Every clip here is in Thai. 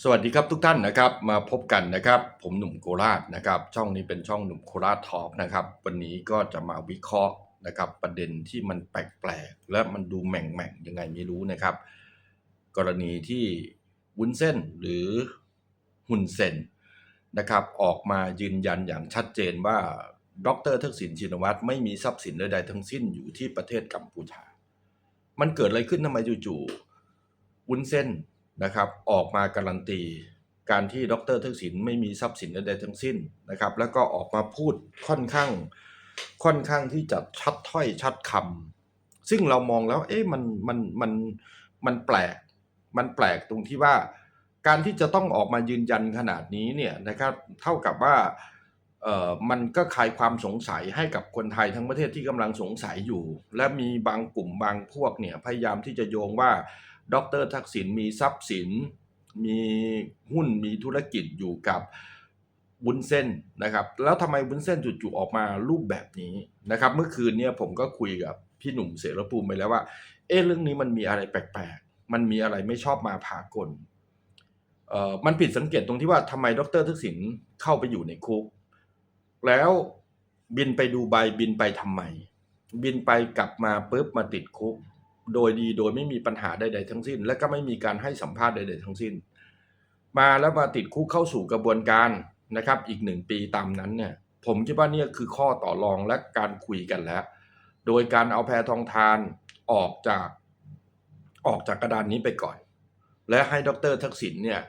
สวัสดีครับทุกท่านนะครับมาพบกันนะครับ ผมหนุ่มโคราชนะครับ ช่องนี้เป็นช่องหนุ่มโคราชทอล์กนะครับ วันนี้ก็จะมาวิเคราะห์นะครับ ประเด็นที่มันแปลกๆและมันดูแหม่งๆยังไงไม่รู้นะครับ กรณีที่วุ้นเส้นหรือหุ่นเซนนะครับ ออกมายืนยันอย่างชัดเจนว่าดรทักษิณชินวัตรไม่มีทรัพย์สินใดๆทั้งสิ้นอยู่ที่ประเทศกัมพูชา มันเกิดอะไรขึ้นทำไมจู่ๆวุ้นเส้น นะครับออกมาการันตี การที่ดรทักษิณไม่มีทรัพย์สินใดๆทั้งสิ้นนะครับแล้วก็ออกมาพูดค่อนข้างค่อนข้างที่จะชัดถ้อยชัดคำซึ่งเรามองแล้วเอ๊ะมันมันมันมันแปลกมันแปลกตรงที่ว่าการที่จะต้องออกมายืนยันขนาดนี้เนี่ยนะครับเท่ากับว่าเอ่อมันก็คลายความสงสัยให้กับคนไทยทั้งประเทศที่กำลังสงสัยอยู่ และมีบางกลุ่มบางพวกเนี่ยพยายามที่จะโยงว่า ดรทักษิณมีทรัพย์สิน มีหุ้นมีธุรกิจอยู่กับบุญเส้นนะครับ แล้วทำไมบุญเส้นจู่ๆออกมารูปแบบนี้นะครับ เมื่อคืนเนี่ยผมก็คุยกับพี่หนุ่มเสรภูมิไปแล้วว่า เอ๊ะเรื่องนี้มันมีอะไรแปลกๆ มันมีอะไรไม่ชอบมาพากลเอ่อมันผิดสังเกตตรงที่ว่าทำไมดรทักษิณเข้าไปอยู่ในคุก แล้วบินไปดูใบบินไปทำไม บินไปกลับมาปุ๊บมาติดคุก โดยดีโดยไม่มีปัญหาใดๆทั้งสิ้น และก็ไม่มีการให้สัมภาษณ์ใดๆทั้งสิ้น มาแล้วมาติดคุกเข้าสู่กระบวนการนะครับ อีกหนึ่งปีตามนั้นเนี่ยผมคิดว่านี่คือข้อต่อรองและการคุยกันแล้ว โดยการเอาแพรทองทานออกจากออกจากกระดานนี้ไปก่อน และให้ดรทักษิณเนี่ย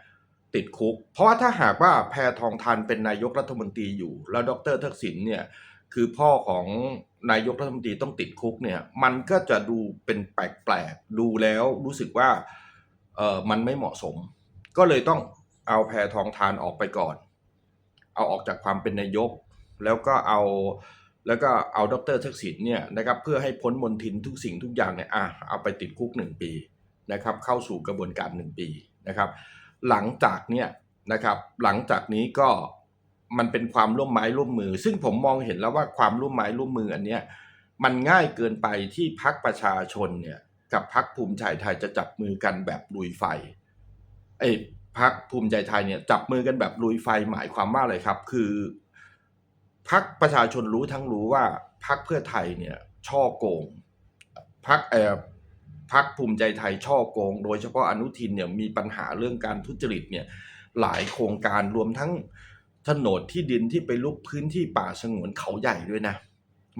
ติดคุก เพราะว่าถ้าหากว่าแพรทองทานเป็นนายกรัฐมนตรีอยู่ แล้วดรทักษิณเนี่ยคือพ่อของ นายกรัฐมนตรีต้องติดคุกเนี่ย มันก็จะดูเป็นแปลกๆ ดูแล้วรู้สึกว่าเออมันไม่เหมาะสม ก็เลยต้องเอาแพรทองทานออกไปก่อน เอาออกจากความเป็นนายก แล้วก็เอาแล้วก็เอาดรทักษิณเนี่ยนะครับเพื่อให้พ้นมนทินทุกสิ่งทุกอย่างเนี่ยอะเอาไปติดคุกหนึ่งปีนะครับเข้าสู่กระบวนการหนึ่งปีนะครับ หลังจากเนี่ยนะครับหลังจากนี้ก็ มันเป็นความร่วมไม้ร่วมมือ ซึ่งผมมองเห็นแล้วว่าความร่วมไม้ร่วมมืออันเนี้ยมันง่ายเกินไปที่พักประชาชนเนี่ยกับพักภูมิใจไทยจะจับมือกันแบบลุยไฟไอ้พักภูมิใจไทยเนี่ยจับมือกันแบบลุยไฟหมายความว่าอะไรครับ คือพักประชาชนรู้ทั้งรู้ว่าพักเพื่อไทยเนี่ยช่อโกงพักเอ่อพักภูมิใจไทยช่อโกง โดยเฉพาะอนุทินเนี่ยมีปัญหาเรื่องการทุจริตเนี่ยหลายโครงการรวมทั้ง โฉนดที่ดินที่ไปลุกพื้นที่ป่าสงวนเขาใหญ่ด้วยนะ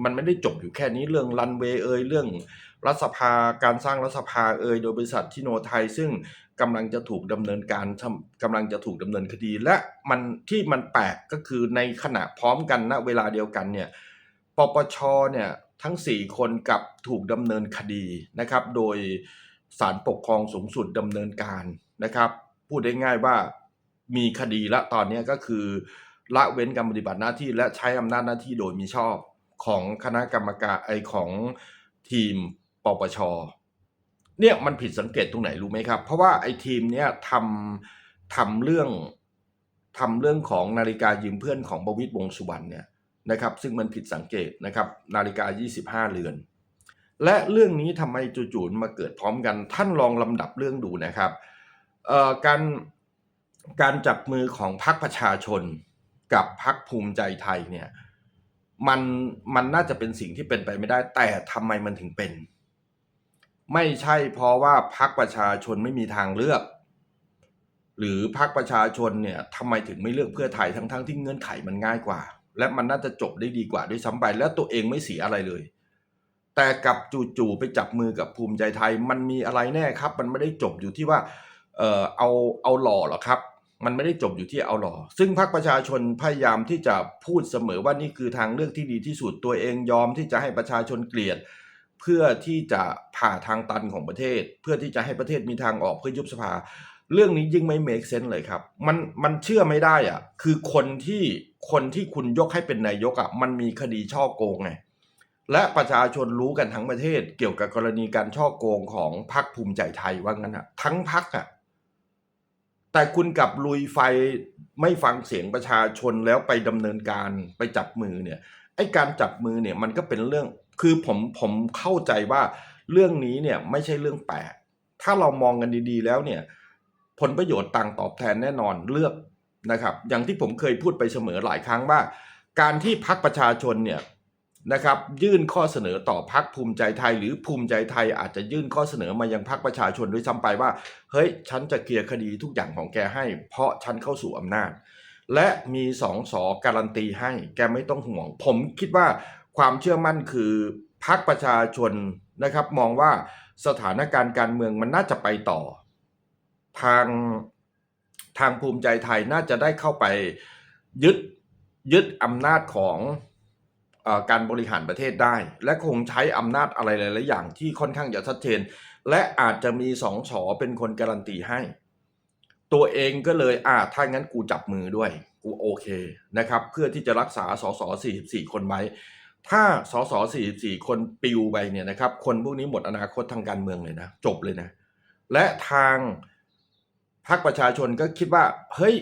มันไม่ได้จบอยู่แค่นี้เรื่องรันเวย์เอ่ยเรื่องรัฐสภาการสร้างรัฐสภาเอ่ยโดยบริษัททิโนไทย ซึ่งกำลังจะถูกดำเนินการทำกำลังจะถูกดำเนินคดี และมันที่มันแปลกก็คือในขณะพร้อมกันณเวลาเดียวกันเนี่ยปปชเนี่ยทั้ง 4 คนกับถูกดำเนินคดีนะครับ โดยศาลปกครองสูงสุดดำเนินการนะครับ พูดได้ง่ายว่า มีคดีละตอนนี้ก็คือ ละเว้นการปฏิบัติหน้าที่และใช้อำนาจหน้าที่โดยมิชอบของคณะกรรมการไอของทีมปปชเนี่ยมันผิดสังเกตตรงไหนรู้ไหมครับ เพราะว่าไอทีมเนี้ยทำทำเรื่องทำเรื่องของนาฬิกายืมเพื่อนของประวิตรวงสุวรรณเนี่ยนะครับ ซึ่งมันผิดสังเกตนะครับ นาฬิกา 25 เรือน และเรื่องนี้ทำไมจู่ๆมาเกิดพร้อมกัน ท่านลองลำดับเรื่องดูนะครับการ การจับมือของพรรคประชาชนกับพรรคภูมิใจไทยเนี่ยมันมันน่าจะเป็นสิ่งที่เป็นไปไม่ได้ แต่ทำไมมันถึงเป็น ไม่ใช่เพราะว่าพรรคประชาชนไม่มีทางเลือก หรือพรรคประชาชนเนี่ยทำไมถึงไม่เลือกเพื่อไทยทั้งๆทที่เงื่อนไขมันง่ายกว่า และมันน่าจะจบได้ดีกว่าด้วยซ้ำไปและตัวเองไม่เสียอะไรเลย แต่กับจู่ๆไปจับมือกับภูมิใจไทย มันมีอะไรแน่ครับ มันไม่ได้จบอยู่ที่ว่า เออเอาเอาหล่อหรอครับ มันไม่ได้จบอยู่ที่เอาหล่อ ซึ่งพรรคประชาชนพยายามที่จะพูดเสมอว่านี่คือทางเลือกที่ดีที่สุดตัวเองยอมที่จะให้ประชาชนเกลียด เพื่อที่จะผ่าทางตันของประเทศ เพื่อที่จะให้ประเทศมีทางออกเพื่อยุบสภา เรื่องนี้ยิ่งไม่ make sense เลยครับ มันมันเชื่อไม่ได้อะคือคนที่คนที่คุณยกให้เป็นนายกอะมันมีคดีช่อโกงไงและประชาชนรู้กันทั้งประเทศเกี่ยวกับกรณีการช่อโกงของพรรคภูมิใจไทยว่างั้นอะทั้งพรรคอะ แต่คุณกลับลุยไฟไม่ฟังเสียงประชาชนแล้วไปดำเนินการไปจับมือเนี่ยไอ้การจับมือเนี่ยมันก็เป็นเรื่องคือผมผมเข้าใจว่าเรื่องนี้เนี่ยไม่ใช่เรื่องแปลกถ้าเรามองกันดีๆแล้วเนี่ยผลประโยชน์ต่างตอบแทนแน่นอนเลือกนะครับ อย่างที่ผมเคยพูดไปเสมอหลายครั้งว่า การที่พักประชาชนเนี่ย นะครับยื่นข้อเสนอต่อพักภูมิใจไทย หรือภูมิใจไทยอาจจะยื่นข้อเสนอมายังพักประชาชนด้วยซ้ำไปว่า เฮ้ย ฉันจะเคลียร์คดีทุกอย่างของแกให้ เพราะฉันเข้าสู่อำนาจ และมีสองสอการันตีให้ แกไม่ต้องห่วง ผมคิดว่าความเชื่อมั่นคือพักประชาชนนะครับมองว่าสถานการณ์การเมืองมันน่าจะไปต่อ ทางทางภูมิใจไทยน่าจะได้เข้าไปยึดยึดอำนาจของ การบริหารประเทศได้ และคงใช้อำนาจอะไรหลายๆอย่างที่ค่อนข้างจะชัดเจน และอาจจะมีสองฉอเป็นคนการันตีให้ ตัวเองก็เลยอ่าถ้างั้นกูจับมือด้วย กูโอเคนะครับ เพื่อที่จะรักษาสส44 คนไว้ ถ้าสส44 คนปิวไปเนี่ยนะครับ คนพวกนี้หมดอนาคตทางการเมืองเลยนะ จบเลยนะ และทางพรรคประชาชนก็คิดว่า เฮ้ย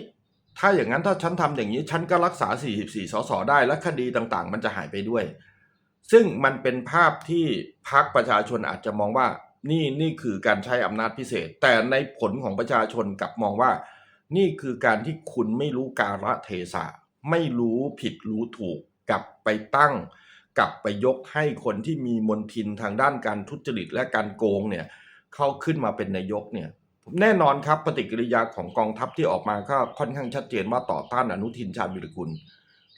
ถ้าอย่างนั้นถ้าฉันทำอย่างนี้ฉันก็รักษา 44 สสได้และคดีต่างๆ มันจะหายไปด้วย ซึ่งมันเป็นภาพที่พรรคประชาชนอาจจะมองว่า นี่นี่คือการใช้อำนาจพิเศษ แต่ในผลของประชาชนกลับมองว่า นี่คือการที่คุณไม่รู้กาลเทศะ ไม่รู้ผิดรู้ถูก กลับไปตั้ง กลับไปยกให้คนที่มีมนทินทางด้านการทุจริตและการโกงเนี่ยเข้าขึ้นมาเป็นนายกเนี่ย แน่นอนครับปฏิกิริยาของกองทัพที่ออกมาก็ค่อนข้างชัดเจนว่าต่อต้านอนุทินชาญวิรกุล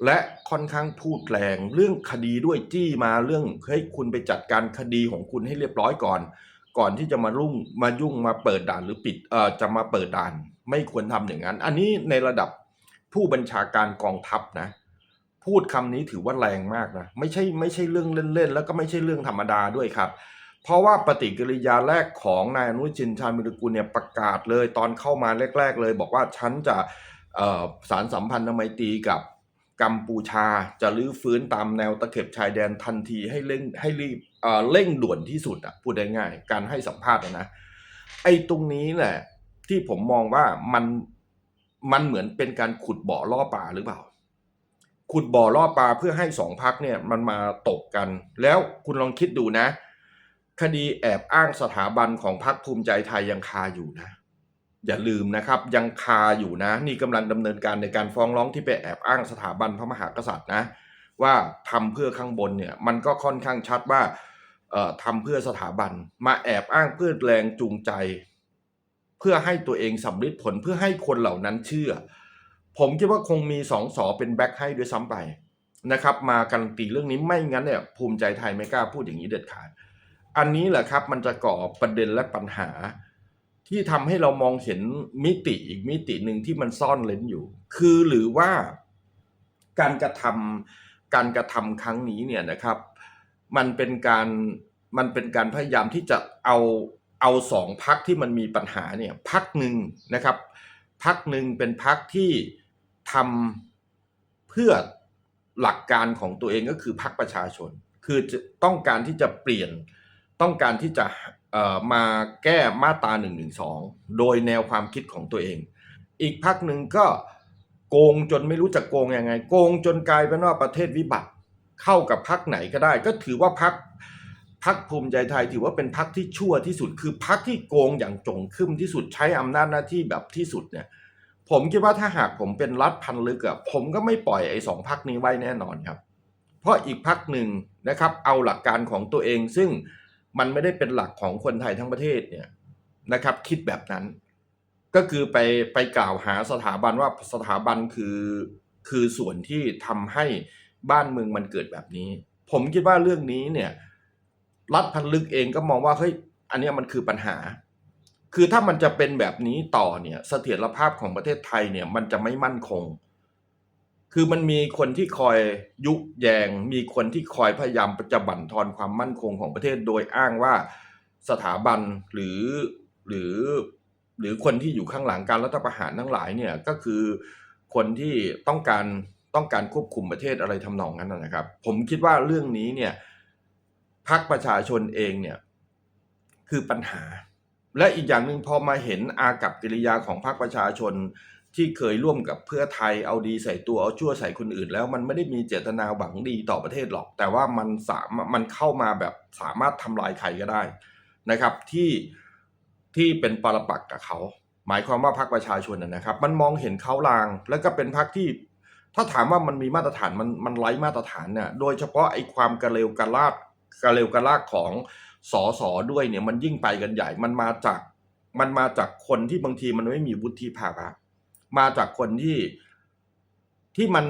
และค่อนข้างพูดแรงเรื่องคดีด้วยจี้มาเรื่องเฮ้ยคุณไปจัดการคดีของคุณให้เรียบร้อยก่อน ก่อนที่จะมารุ่งมายุ่งมาเปิดด่านหรือปิดเอ่อจะมาเปิดด่าน ไม่ควรทำอย่างนั้น อันนี้ในระดับผู้บัญชาการกองทัพนะ พูดคำนี้ถือว่าแรงมากนะไม่ใช่ไม่ใช่เรื่องเล่นๆแล้วก็ไม่ใช่เรื่องธรรมดาด้วยครับ เพราะว่าปฏิกิริยาแรกของนายอนุชินชาญวิรกุลเนี่ยประกาศเลยตอนเข้ามาแรก ๆ เลย บอกว่าฉันจะสารสัมพันธไมตรีกับกัมพูชาจะรื้อฟื้นตามแนวตะเข็บชายแดนทันทีให้เร่งให้รีบเอ่อเร่งด่วนที่สุดอะพูดได้ง่าย การให้สัมภาษณ์นะไอ้ตรงนี้แหละที่ผมมองว่ามันมันเหมือนเป็นการขุดบ่อล่อปลาหรือเปล่า ขุดบ่อล่อปลาเพื่อให้สองพักเนี่ยมันมาตกกัน แล้วคุณลองคิดดูนะ คดีแอบอ้างสถาบันของพรรคภูมิใจไทยยังคาอยู่นะ อย่าลืมนะครับยังคาอยู่นะ นี่กำลังดำเนินการในการฟ้องร้องที่ไปแอบอ้างสถาบันพระมหากษัตริย์นะ ว่าทำเพื่อข้างบนเนี่ยมันก็ค่อนข้างชัดว่าเอ่อทำเพื่อสถาบันมาแอบอ้างเพื่อแรงจูงใจ เพื่อให้ตัวเองสำลิดผลเพื่อให้คนเหล่านั้นเชื่อ ผมคิดว่าคงมีสองสอเป็นแบ็คให้ด้วยซ้ำไปนะครับ มาการันตีเรื่องนี้ไม่งั้นเนี่ยภูมิใจไทยไม่กล้าพูดอย่างนี้เด็ดขาด อันนี้แหละครับมันจะก่อประเด็นและปัญหา ที่ทำให้เรามองเห็นมิติอีกมิติหนึ่งที่มันซ่อนเล้นอยู่ คือหรือว่าการกระทำการกระทำครั้งนี้เนี่ยนะครับ มันเป็นการมันเป็นการพยายามที่จะเอาเอาสองพักที่มันมีปัญหาเนี่ยพักหนึ่งนะครับพักหนึ่งเป็นพักที่ทำเพื่อหลักการของตัวเองก็คือพักประชาชน คือต้องการที่จะเปลี่ยน ต้องการที่จะมาแก้มาตรา1นึโดยแนวความคิดของตัวเอง อีกพักหนึ่งก็โกงจนไม่รู้จะโกงยังไง โกงจนกลายเป็นว่าประเทศวิบัติเข้ากับพักไหนก็ได้ ก็ถือว่าพักพักภูมิใจไทยถือว่าเป็นพักที่ชั่วที่สุด คือพักที่โกงอย่างจงครึ่มที่สุดใช้อำนาจหน้าที่แบบที่สุดเนี่ยผมคิดว่าถ้าหากผมเป็นรัฐพันลึกอะผมก็ไม่ปล่อยไอ้สองพักนี้ไว้แน่นอนครับ เพราะอีกพักหนึ่งนะครับเอาหลักการของตัวเองซึ่ง มันไม่ได้เป็นหลักของคนไทยทั้งประเทศเนี่ยนะครับคิดแบบนั้น ก็คือไปไปกล่าวหาสถาบันว่าสถาบันคือคือส่วนที่ทำให้บ้านเมืองมันเกิดแบบนี้ ผมคิดว่าเรื่องนี้เนี่ยรัฐพันลึกเองก็มองว่าเฮ้ยอันนี้มันคือปัญหา คือถ้ามันจะเป็นแบบนี้ต่อเนี่ยเสถียรภาพของประเทศไทยเนี่ยมันจะไม่มั่นคง คือมันมีคนที่คอยยุแยง มีคนที่คอยพยายามจะบั่นทอนความมั่นคงของประเทศโดยอ้างว่าสถาบันหรือหรือ หรือคนที่อยู่ข้างหลังการรัฐประหารทั้งหลายเนี่ยก็คือคนที่ต้องการต้องการควบคุมประเทศอะไรทำนองนั้นนะครับ ผมคิดว่าเรื่องนี้เนี่ยพรรคประชาชนเองเนี่ยคือปัญหา และอีกอย่างหนึ่งพอมาเห็นอากับกิริยาของพรรคประชาชน ที่เคยร่วมกับเพื่อไทยเอาดีใส่ตัวเอาชั่วใส่คนอื่น แล้วมันไม่ได้มีเจตนาหวังดีต่อประเทศหรอก แต่ว่ามันสามารถมันเข้ามาแบบสามารถทำลายใครก็ได้นะครับ ที่ที่เป็นปรปักษ์กับเขา หมายความว่าพรรคประชาชนนะนะครับ มันมองเห็นเขาลาง แล้วก็เป็นพรรคที่ ถ้าถามว่ามันมีมาตรฐานมันมันไร้มาตรฐานเนี่ยโดยเฉพาะไอ้ความกระเลวกระลาดกระเลวกระลากของสอสอด้วยเนี่ยมันยิ่งไปกันใหญ่มันมาจากมันมาจากคนที่บางทีมันไม่มีวุฒิภาวะ มาจากคนที่ที่มัน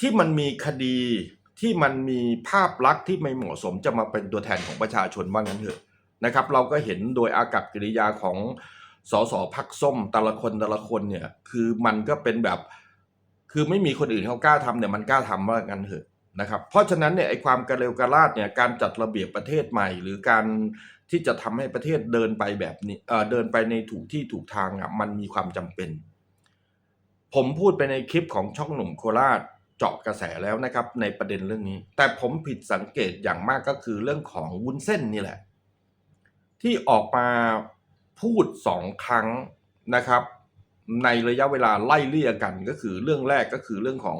ที่มันมีคดีที่มันมีภาพลักษณ์ที่ไม่เหมาะสมจะมาเป็นตัวแทนของประชาชนว่างั้นเถอะนะครับ เราก็เห็นโดยอากับกิริยาของสสพักส้มแต่ละคนแต่ละคนเนี่ยคือมันก็เป็นแบบคือไม่มีคนอื่นเขากล้าทำเนี่ยมันกล้าทำว่างั้นเถอะนะครับ เพราะฉะนั้นเนี่ยไอ้ความกระเลวกระลาดเนี่ยการจัดระเบียบประเทศใหม่ หรือการที่จะทำให้ประเทศเดินไปแบบนี้เออเดินไปในถูกที่ถูกทางอะมันมีความจำเป็น ผมพูดไปในคลิปของช่องหนุ่มโคราชเจาะกระแสแล้วนะครับในประเด็นเรื่องนี้ แต่ผมผิดสังเกตอย่างมากก็คือเรื่องของวุ้นเส้นนี่แหละ ที่ออกมาพูดสองครั้งนะครับ ในระยะเวลาไล่เลี่ยกันก็คือเรื่องแรกก็คือเรื่องของ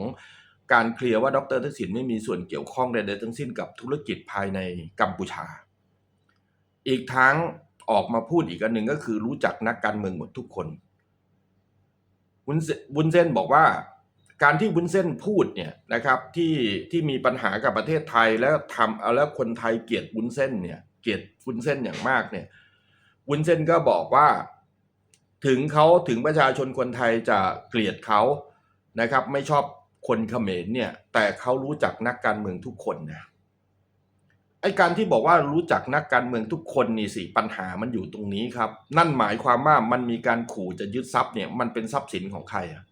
การเคลียร์ว่าดรทักษิณไม่มีส่วนเกี่ยวข้องใดๆทั้งสิ้นกับธุรกิจภายในกัมพูชา อีกทั้งออกมาพูดอีกอันหนึ่งก็คือรู้จักนักการเมืองหมดทุกคน วุ้นเส้นบอกว่าการที่วุ้นเส้นพูดเนี่ยนะครับที่ที่มีปัญหากับประเทศไทยแล้วทำเอาแล้วคนไทยเกลียดวุ้นเส้นเนี่ยเกลียดวุ้นเส้นอย่างมากเนี่ยวุ้นเส้นก็บอกว่า ถึงเขาถึงประชาชนคนไทยจะเกลียดเขานะครับ ไม่ชอบคนเขมรเนี่ยแต่เขารู้จักนักการเมืองทุกคนนะ ไอการที่บอกว่ารู้จักนักการเมืองทุกคนนี่สิปัญหามันอยู่ตรงนี้ครับ นั่นหมายความว่ามันมีการขู่จะยึดทรัพย์เนี่ยมันเป็นทรัพย์สินของใครอะ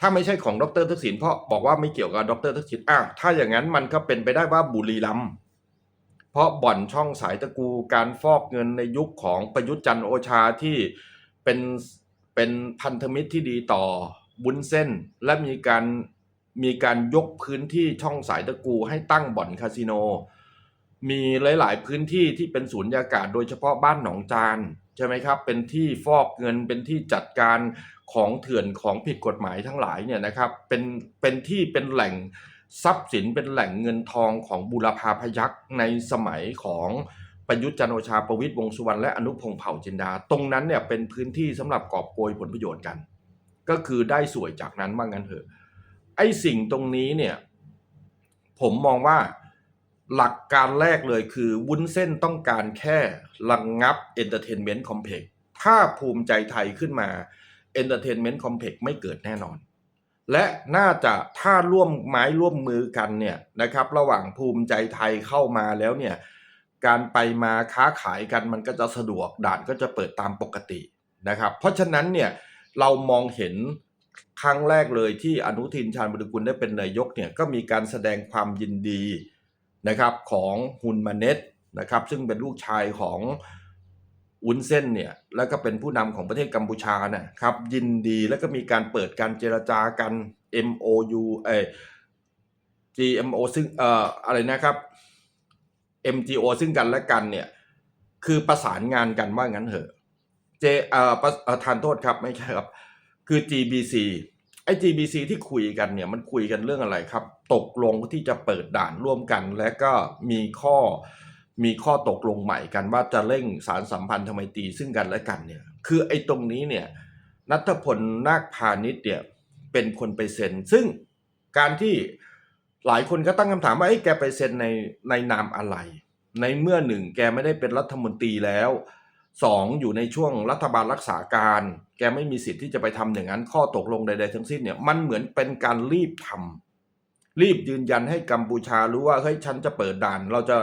ถ้าไม่ใช่ของดรทักษิณเพราะบอกว่าไม่เกี่ยวกับดรทักษิณอ้าวถ้าอย่างนั้นมันก็เป็นไปได้ว่าบุรีรัมย์เพราะบ่อนช่องสายตะกูการฟอกเงินในยุคของประยุทธ์จันโอชาที่เป็นเป็นพันธมิตรที่ดีต่อบุญเส้น และมีการ มีการยกพื้นที่ช่องสายตะกูให้ตั้งบ่อนคาสิโน มีหลาย ๆ พื้นที่ที่เป็นศูนยากาศโดยเฉพาะบ้านหนองจานใช่ไหมครับ เป็นที่ฟอกเงินเป็นที่จัดการของเถื่อนของผิดกฎหมายทั้งหลายเนี่ยนะครับเป็นเป็นที่เป็นแหล่งทรัพย์สินเป็นแหล่งเงินทองของบุรพาพยักษ์ในสมัยของประยุทธ์จันโอชาประวิตยวงสุวรรณและอนุพงษ์เผ่าจินดา ตรงนั้นเนี่ยเป็นพื้นที่สำหรับกอบโกยผลประโยชน์กัน ก็คือได้สวยจากนั้นว่างั้นเถอะ ไอ้สิ่งตรงนี้เนี่ย ผมมองว่าหลักการแรกเลยคือ วุ้นเส้นต้องการแค่ระงงับ Entertainment Complex ถ้าภูมิใจไทยขึ้นมา Entertainment Complex ไม่เกิดแน่นอน และน่าจะถ้าร่วมไม้ร่วมมือกันเนี่ยนะครับ ระหว่างภูมิใจไทยเข้ามาแล้วเนี่ย การไปมาค้าขายกันมันก็จะสะดวกด่านก็จะเปิดตามปกตินะครับ เพราะฉะนั้นเนี่ยเรามองเห็น ครั้งแรกเลยที่อนุทินชาญบุรกุลได้เป็นนายกเนี่ยก็มีการแสดงความยินดีนะครับของฮุนมาเน็ตนะครับซึ่งเป็นลูกชายของวุ้นเส้นเนี่ยแล้วก็เป็นผู้นำของประเทศกัมพูชานะครับยินดีแล้วก็มีการเปิดการเจรจากัน MOU เอ GMO ซึ่งเอ่ออะไรนะครับ MTO ซึ่งกันและกันเนี่ยคือประสานงานกันว่างั้นเถอะ J เอ่อประเอ่อทานโทษครับไม่ใช่ครับ คือ GBC ไอ้ GBC ที่คุยกันเนี่ยมันคุยกันเรื่องอะไรครับ ตกลงที่จะเปิดด่านร่วมกัน และก็มีข้อมีข้อตกลงใหม่กันว่าจะเร่งสารสัมพันธ์ทำไมตีซึ่งกันและกันเนี่ย คือไอ้ตรงนี้เนี่ยนัทพลนาคพาณิชย์เนี่ยเป็นคนไปเซ็น ซึ่งการที่หลายคนก็ตั้งคำถามว่าไอ้แกไปเซ็นในในนามอะไร ในเมื่อหนึ่งแกไม่ได้เป็นรัฐมนตรีแล้ว สองอยู่ในช่วงรัฐบาลรักษาการ แกไม่มีสิทธิ์ที่จะไปทำอย่างนั้น ข้อตกลงใด ๆ ทั้งสิ้นเนี่ยมันเหมือนเป็นการรีบทำรีบยืนยันให้กัมพูชารู้ว่าเฮ้ยฉันจะเปิดด่าน เราจะ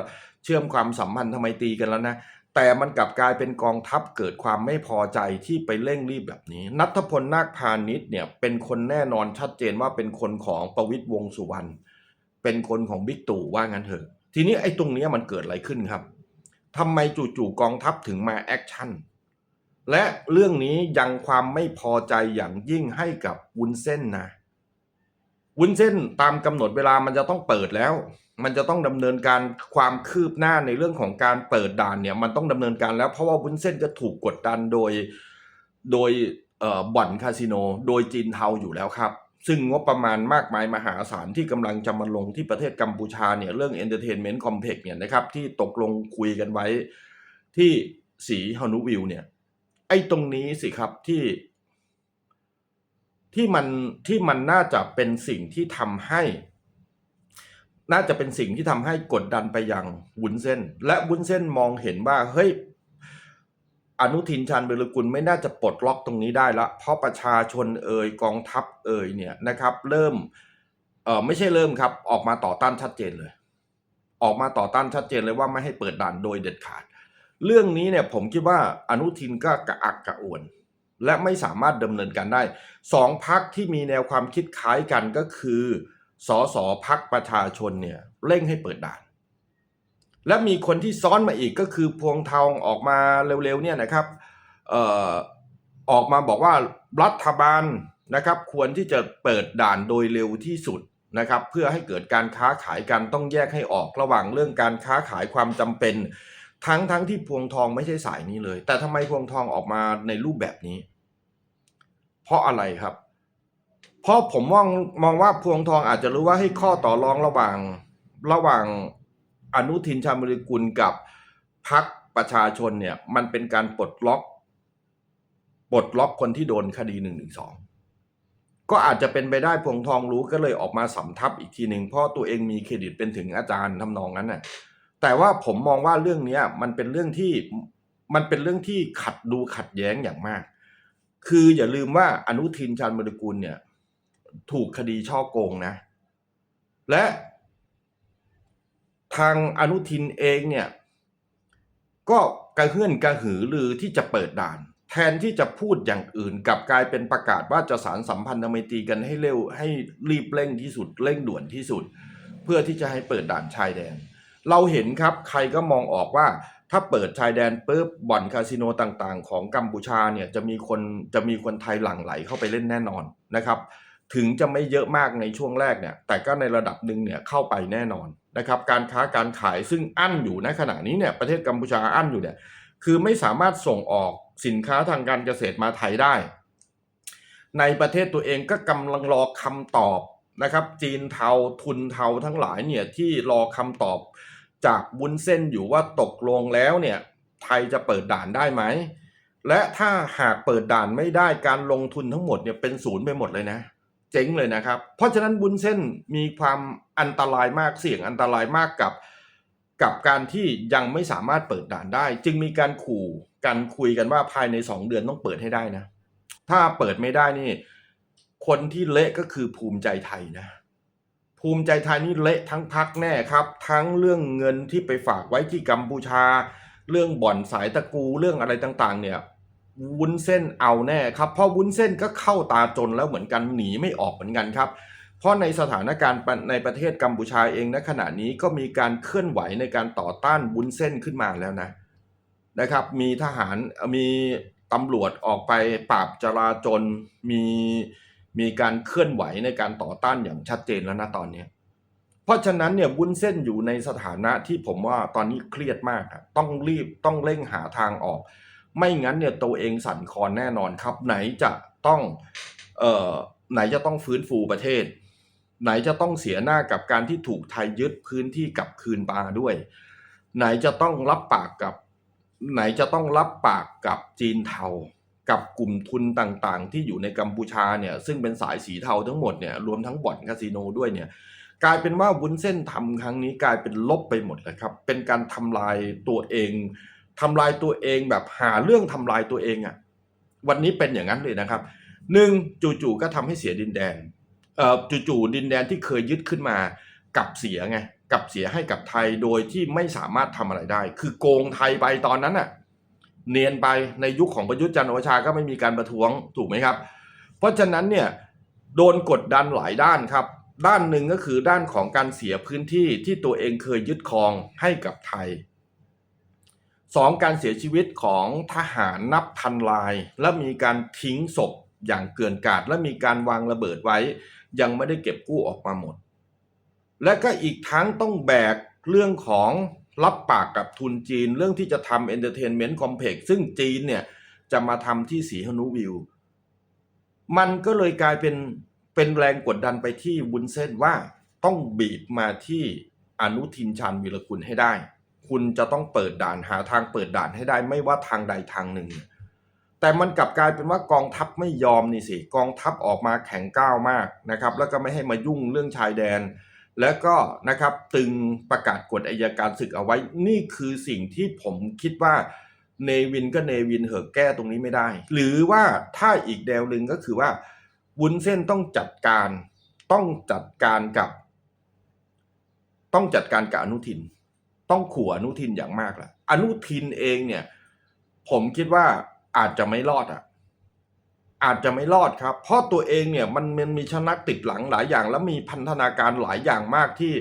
เชื่อมความสัมพันธ์ทำไมตีกันแล้วนะแต่มันกลับกลายเป็นกองทัพเกิดความไม่พอใจที่ไปเร่งรีบแบบนี้ นัทพลนาคพาณิชย์เนี่ยเป็นคนแน่นอนชัดเจนว่าเป็นคนของประวิตยวงสุวรรณเป็นคนของบิ๊กตู่ว่างั้นเถอะ ทีนี้ไอ้ตรงนี้มันเกิดอะไรขึ้นครับ ทำไมจู่ๆกองทัพถึงมาแอคชั่น และเรื่องนี้ยังความไม่พอใจอย่างยิ่งให้กับวุ้นเส้นนะ วุ้นเส้นตามกำหนดเวลามันจะต้องเปิดแล้ว มันจะต้องดำเนินการความคืบหน้าในเรื่องของการเปิดด่านเนี่ยมันต้องดำเนินการแล้วเพราะว่าวุ้นเส้นจะถูกกดดันโดยโดยบ่อนคาสิโน โดยจีนเทาอยู่แล้วครับ ซึ่งงบประมาณมากมายมหาศาลที่กำลังจะมาลงที่ประเทศกัมพูชาเนี่ยเรื่อง Entertainment Complex เนี่ยนะครับที่ตกลงคุยกันไว้ที่สีฮานุวิวเนี่ยไอ้ตรงนี้สิครับที่ ที่มันที่มันน่าจะเป็นสิ่งที่ทำให้ น่าจะเป็นสิ่งที่ทำให้กดดันไปยังวุ้นเส้น และวุ้นเส้นมองเห็นว่าเฮ้ย อนุทินชาญวิรกุลไม่น่าจะปลดล็อกตรงนี้ได้ละเพราะประชาชนเอ่ยกองทัพเอ่ยเนี่ยนะครับ เริ่มเออไม่ใช่เริ่มครับ ออกมาต่อต้านชัดเจนเลย ออกมาต่อต้านชัดเจนเลยว่าไม่ให้เปิดด่านโดยเด็ดขาด เรื่องนี้เนี่ยผมคิดว่าอนุทินก็กระอักกระอ่วน และไม่สามารถดำเนินการได้สองพักที่มีแนวความคิดคล้ายกันก็คือสอสอพักประชาชนเนี่ยเร่งให้เปิดด่าน และมีคนที่ซ้อนมาอีกก็คือพวงทองออกมาเร็วๆเนี่ยนะครับเอ่อออกมาบอกว่ารัฐบาลนะครับควรที่จะเปิดด่านโดยเร็วที่สุดนะครับเพื่อให้เกิดการค้าขายกันต้องแยกให้ออกระหว่างเรื่องการค้าขายความจำเป็น ทั้งทั้งที่พวงทองไม่ใช่สายนี้เลย แต่ทำไมพวงทองออกมาในรูปแบบนี้ เพราะอะไรครับ เพราะผมมองมองว่าพวงทองอาจจะรู้ว่าให้ข้อต่อรองระหว่างระหว่าง อนุทินชาญวิรกุลกับพักประชาชนเนี่ยมันเป็นการปลดล็อกปลดล็อกคนที่โดนคดีหนึ่งหนึ่งสองก็อาจจะเป็นไปได้พวงทองรู้ก็เลยออกมาสำทับอีกทีหนึ่งเพราะตัวเองมีเครดิตเป็นถึงอาจารย์ทำนองนั้นน่ะแต่ว่าผมมองว่าเรื่องนี้มันเป็นเรื่องที่มันเป็นเรื่องที่ขัดดูขัดแย้งอย่างมาก คืออย่าลืมว่าอนุทินชาญวิรกุลเนี่ย ถูกคดีช่อโกงนะ และ ทางอนุทินเองเนี่ยก็กระเฮื่อนกระหือรือที่จะเปิดด่าน แทนที่จะพูดอย่างอื่นกลับกลายเป็นประกาศว่าจะสารสัมพันธไมตรีกันให้เร็วให้รีบเร่งที่สุดเร่งด่วนที่สุด เพื่อที่จะให้เปิดด่านชายแดน เราเห็นครับใครก็มองออกว่าถ้าเปิดชายแดนปุ๊บบ่อนคาสิโนต่างๆ ของกัมพูชาเนี่ยจะมีคนจะมีคนไทยหลั่งไหลเข้าไปเล่นแน่นอนนะครับ ถึงจะไม่เยอะมากในช่วงแรกเนี่ยแต่ก็ในระดับหนึ่งเนี่ยเข้าไปแน่นอน นะครับการค้าการขายซึ่งอั้นอยู่ในขณะนี้เนี่ยประเทศกัมพูชาอั้นอยู่เนี่ยคือไม่สามารถส่งออกสินค้าทางการเกษตรมาไทยได้ ในประเทศตัวเองก็กำลังรอคำตอบนะครับจีนเทาทุนเทาทั้งหลายเนี่ยที่รอคำตอบจากวุ้นเส้นอยู่ว่าตกลงแล้วเนี่ยไทยจะเปิดด่านได้ไหม และถ้าหากเปิดด่านไม่ได้การลงทุนทั้งหมดเนี่ยเป็นศูนย์ไปหมดเลยนะ เจ๊งเลยนะครับ เพราะฉะนั้นบุญเส้นมีความอันตรายมากเสี่ยงอันตรายมากกับ กับการที่ยังไม่สามารถเปิดด่านได้ จึงมีการขู่กันคุยกันว่าภายในสองเดือนต้องเปิดให้ได้นะ ถ้าเปิดไม่ได้นี่ คนที่เละก็คือภูมิใจไทยนะ ภูมิใจไทยนี่เละทั้งพักแน่ครับ ทั้งเรื่องเงินที่ไปฝากไว้ที่กัมพูชา เรื่องบ่อนสายตะกูเรื่องอะไรต่างๆ เนี่ย วุ้นเส้นเอาแน่ครับ เพราะวุ้นเส้นก็เข้าตาจนแล้วเหมือนกันหนีไม่ออกเหมือนกันครับ เพราะในสถานการณ์ในประเทศกัมพูชาเองณขณะนี้ก็มีการเคลื่อนไหวในการต่อต้านวุ้นเส้นขึ้นมาแล้วนะนะครับ มีทหารมีตำรวจออกไปปราบจราจนมีมีการเคลื่อนไหวในการต่อต้านอย่างชัดเจนแล้วนะตอนนี้ เพราะฉะนั้นเนี่ยวุ้นเส้นอยู่ในสถานะที่ผมว่าตอนนี้เครียดมาก ต้องรีบต้องเร่งหาทางออก ไม่งั้นเนี่ยตัวเองสั่นคลอนแน่นอนครับ ไหนจะต้องเอ่อไหนจะต้องฟื้นฟูประเทศ ไหนจะต้องเสียหน้ากับการที่ถูกไทยยึดพื้นที่กลับคืนมาด้วย ไหนจะต้องรับปากกับ ไหนจะต้องรับปากกับจีนเทากับกลุ่มทุนต่างๆ ที่อยู่ในกัมพูชาเนี่ยซึ่งเป็นสายสีเทาทั้งหมดเนี่ยรวมทั้งบ่อนคาสิโนด้วยเนี่ยกลายเป็นว่าวุ้นเส้นทำครั้งนี้กลายเป็นลบไปหมดเลยครับ เป็นการทำลายตัวเอง ทำลายตัวเองแบบหาเรื่องทำลายตัวเองอะ่ะวันนี้เป็นอย่างนั้นเลยนะครับหนึ่งจู่ๆก็ทำให้เสียดินแดนเอ่อจู่ๆดินแดนที่เคยยึดขึ้นมากับเสียไงกับเสียให้กับไทยโดยที่ไม่สามารถทำอะไรได้ คือโกงไทยไปตอนนั้นน่ะเนียนไปในยุคของประยุทธ์จันทร์โอชาก็ไม่มีการประท้วงถูกไหมครับ เพราะฉะนั้นเนี่ยโดนกดดันหลายด้านครับ ด้านหนึ่งก็คือด้านของการเสียพื้นที่ที่ตัวเองเคยยึดครองให้กับไทย สองการเสียชีวิตของทหารนับพันราย และมีการทิ้งศพอย่างเกินกาดและมีการวางระเบิดไว้ ยังไม่ได้เก็บกู้ออกมาหมด และก็อีกทั้งต้องแบกเรื่องของรับปากกับทุนจีน เรื่องที่จะทำเอนเตอร์เทนเมนต์คอมเพล็กซ์ซึ่งจีนเนี่ยจะมาทำที่สีฮนุวิว มันก็เลยกลายเป็นเป็นแรงกดดันไปที่วุ้นเส้นว่าต้องบีบมาที่อนุทินชาญวีรกุลให้ได้ คุณจะต้องเปิดด่านหาทางเปิดด่านให้ได้ไม่ว่าทางใดทางหนึ่ง แต่มันกลับกลายเป็นว่ากองทัพไม่ยอมนี่สิกองทัพออกมาแข็งก้าวมากนะครับ แล้วก็ไม่ให้มายุ่งเรื่องชายแดน แล้วก็นะครับตึงประกาศกฎอายการศึกเอาไว้นี่คือสิ่งที่ผมคิดว่าเนวินก็เนวินเหอะแก้ตรงนี้ไม่ได้ หรือว่าถ้าอีกแนวหนึ่งก็คือว่าวุ้นเส้นต้องจัดการต้องจัดการกับ ต้องจัดการกับอนุทิน ต้องขู่อนุทินอย่างมากแหละอนุทินเองเนี่ย ผมคิดว่าอาจจะไม่รอดอะ อาจจะไม่รอดครับ เพราะตัวเองเนี่ยมันมันมีชนักติดหลังหลายอย่าง แล้วมีพันธนาการหลายอย่างมากที่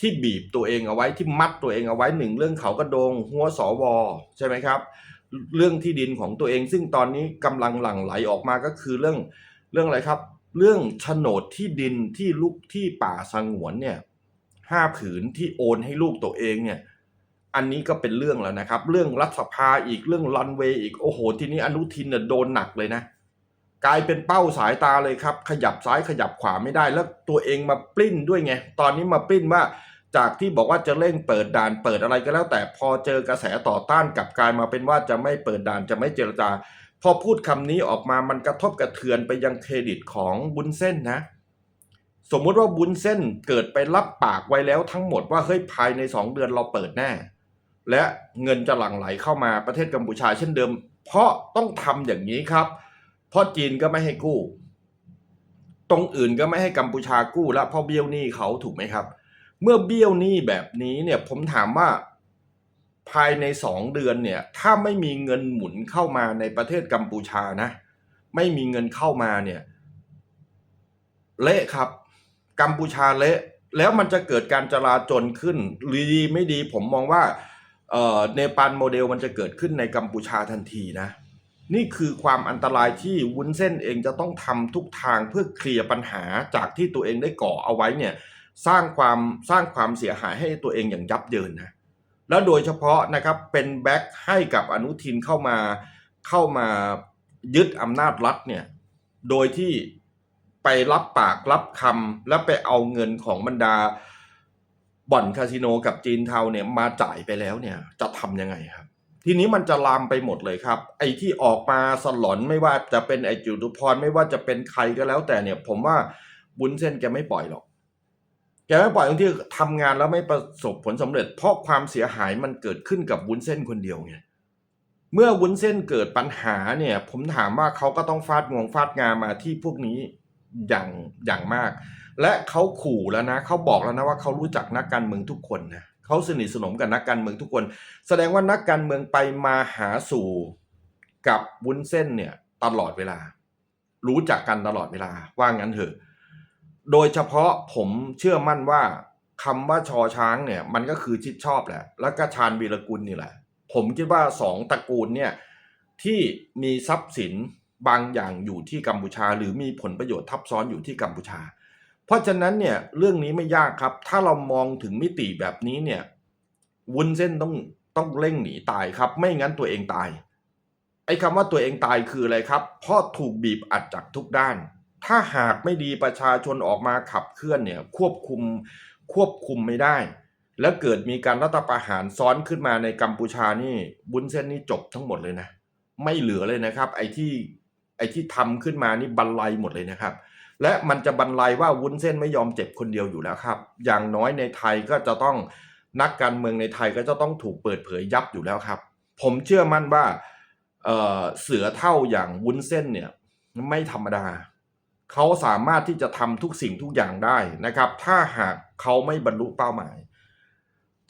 ที่บีบตัวเองเอาไว้ที่มัดตัวเองเอาไว้หนึ่งเรื่องเขากระโดง หัวสวใช่ไหมครับ เรื่องที่ดินของตัวเอง ซึ่งตอนนี้กำลังหลั่งไหลออกมาก็คือเรื่องเรื่องอะไรครับ เรื่องโฉนดที่ดินที่ลูกที่ป่าสงวนเนี่ย ห้าผืนที่โอนให้ลูกตัวเองเนี่ย อันนี้ก็เป็นเรื่องแล้วนะครับ เรื่องรัฐสภาอีกเรื่องรันเวย์อีกโอ้โห ทีนี้อนุทินเนี่ยโดนหนักเลยนะ กลายเป็นเป้าสายตาเลยครับ ขยับซ้ายขยับขวาไม่ได้แล้วตัวเองมาปลิ้นด้วยไง ตอนนี้มาปลิ้นว่าจากที่บอกว่าจะเร่งเปิดด่านเปิดอะไรก็แล้ว แต่พอเจอกระแสต่อต้านกลับกลายมาเป็นว่าจะไม่เปิดด่านจะไม่เจรจา พอพูดคำนี้ออกมามันกระทบกระเทือนไปยังเครดิตของบุญเส้นนะ สมมุติว่าบุญเส้นเกิดไปรับปากไว้แล้วทั้งหมดว่าเฮ้ยภายในสองเดือนเราเปิดแน่และเงินจะหลั่งไหลเข้ามาประเทศกัมพูชาเช่นเดิม เพราะต้องทำอย่างนี้ครับ เพราะจีนก็ไม่ให้กู้ ตรงอื่นก็ไม่ให้กัมพูชากู้แล้วเพราะเบี้ยวหนี้เขาถูกไหมครับ เมื่อเบี้ยวหนี้แบบนี้เนี่ยผมถามว่าภายในสองเดือนเนี่ยถ้าไม่มีเงินหมุนเข้ามาในประเทศกัมพูชานะ ไม่มีเงินเข้ามาเนี่ยเละครับ กัมพูชาเละแล้วมันจะเกิดการจราจนขึ้นรือดีไม่ดีผมมองว่าเนปาลโมเดลมันจะเกิดขึ้นในกัมพูชาทันทีนะ นี่คือความอันตรายที่วุ้นเส้นเองจะต้องทำทุกทางเพื่อเคลียร์ปัญหาจากที่ตัวเองได้ก่อเอาไว้เนี่ยสร้างความสร้างความเสียหายให้ตัวเองอย่างยับเยินนะแล้วโดยเฉพาะนะครับเป็นแบ็คให้กับอนุทินเข้ามาเข้ามายึดอำนาจรัฐเนี่ยโดยที่ ไปรับปากรับคำแล้วไปเอาเงินของบรรดาบ่อนคาสิโนกับจีนเทาเนี่ยมาจ่ายไปแล้วเนี่ยจะทำยังไงครับ ทีนี้มันจะลามไปหมดเลยครับ ไอ้ที่ออกมาสลอนไม่ว่าจะเป็นไอ้จุตุพรไม่ว่าจะเป็นใครก็แล้ว แต่เนี่ย ผมว่าบุญเส้นแกไม่ปล่อยหรอกแกไม่ปล่อยตรงที่ทำงานแล้วไม่ประสบผลสำเร็จ เพราะความเสียหายมันเกิดขึ้นกับวุ้นเส้นคนเดียวไงเมื่อวุ้นเส้นเกิดปัญหาเนี่ย ผมถามว่าเขาก็ต้องฟาดงวงฟาดงามาที่พวกนี้ อย่างอย่างมาก และเขาขู่แล้วนะเขาบอกแล้วนะว่าเขารู้จักนักการเมืองทุกคนนะเขาสนิทสนมกับนักการเมืองทุกคน แสดงว่านักการเมืองไปมาหาสู่กับวุ้นเส้นเนี่ยตลอดเวลา รู้จักกันตลอดเวลาว่างั้นเถอะ โดยเฉพาะผมเชื่อมั่นว่าคำว่าชอช้างเนี่ยมันก็คือชิดชอบแหละ แล้วก็ชาญวีรกุลนี่แหละ ผมคิดว่าสองตระกูลเนี่ยที่มีทรัพย์สิน บางอย่างอยู่ที่กัมพูชา หรือมีผลประโยชน์ทับซ้อนอยู่ที่กัมพูชา เพราะฉะนั้นเนี่ยเรื่องนี้ไม่ยากครับ ถ้าเรามองถึงมิติแบบนี้เนี่ยวุ้นเส้นต้องต้องเร่งหนีตายครับ ไม่งั้นตัวเองตาย ไอ้คำว่าตัวเองตายคืออะไรครับ เพราะถูกบีบอัดจากทุกด้าน ถ้าหากไม่ดีประชาชนออกมาขับเคลื่อนเนี่ยควบคุมควบคุมไม่ได้ แล้วเกิดมีการรัฐประหารซ้อนขึ้นมาในกัมพูชานี่บุญเส้นนี่จบทั้งหมดเลยนะ ไม่เหลือเลยนะครับ ไอ้ที่ ไอ้ที่ทำขึ้นมานี่บรรลัยหมดเลยนะครับ และมันจะบรรลัยว่าวุ้นเส้นไม่ยอมเจ็บคนเดียวอยู่แล้วครับ อย่างน้อยในไทยก็จะต้องนักการเมืองในไทยก็จะต้องถูกเปิดเผยยับอยู่แล้วครับ ผมเชื่อมั่นว่าเเสือเท่าอย่างวุ้นเส้นเนี่ยไม่ธรรมดา เขาสามารถที่จะทำทุกสิ่งทุกอย่างได้นะครับ ถ้าหากเขาไม่บรรลุเป้าหมาย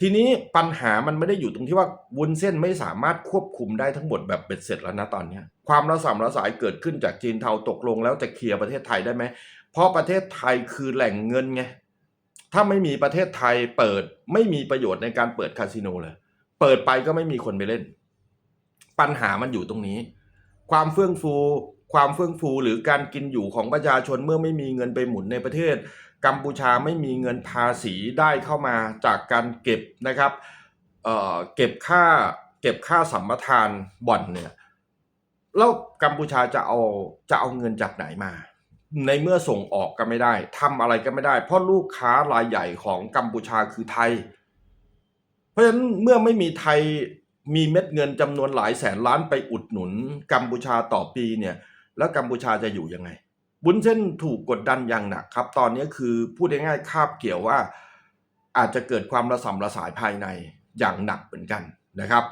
ทีนี้ปัญหามันไม่ได้อยู่ตรงที่ว่าวุ้นเส้นไม่สามารถควบคุมได้ทั้งหมดแบบเบ็ดเสร็จแล้วนะตอนเนี้ ความระสำระสายเกิดขึ้นจากจีนเทาตกลงแล้วจะเคลียร์ประเทศไทยได้ไหม เพราะประเทศไทยคือแหล่งเงินไง ถ้าไม่มีประเทศไทยเปิดไม่มีประโยชน์ในการเปิดคาสิโนเลย เปิดไปก็ไม่มีคนไปเล่น ปัญหามันอยู่ตรงนี้ ความเฟื่องฟูความเฟื่องฟูหรือการกินอยู่ของประชาชนเมื่อไม่มีเงินไปหมุนในประเทศ กัมพูชาไม่มีเงินภาษีได้เข้ามาจากการเก็บนะครับเเก็บค่าเก็บค่าสัมปทานบ่อนเนี่ย แล้วกัมพูชาจะเอาจะเอาเงินจากไหนมา ในเมื่อส่งออกก็ไม่ได้ทำอะไรก็ไม่ได้ เพราะลูกค้ารายใหญ่ของกัมพูชาคือไทย เพราะฉะนั้นเมื่อไม่มีไทยมีเม็ดเงินจำนวนหลายแสนล้านไปอุดหนุน กัมพูชาต่อปีเนี่ยแล้วกัมพูชาจะอยู่ยังไง บุญเส้นถูกกดดันอย่างหนักครับ ตอนนี้คือพูดง่ายๆคาบเกี่ยวว่า อาจจะเกิดความระสำระสายภายในอย่างหนักเหมือนกันนะครับ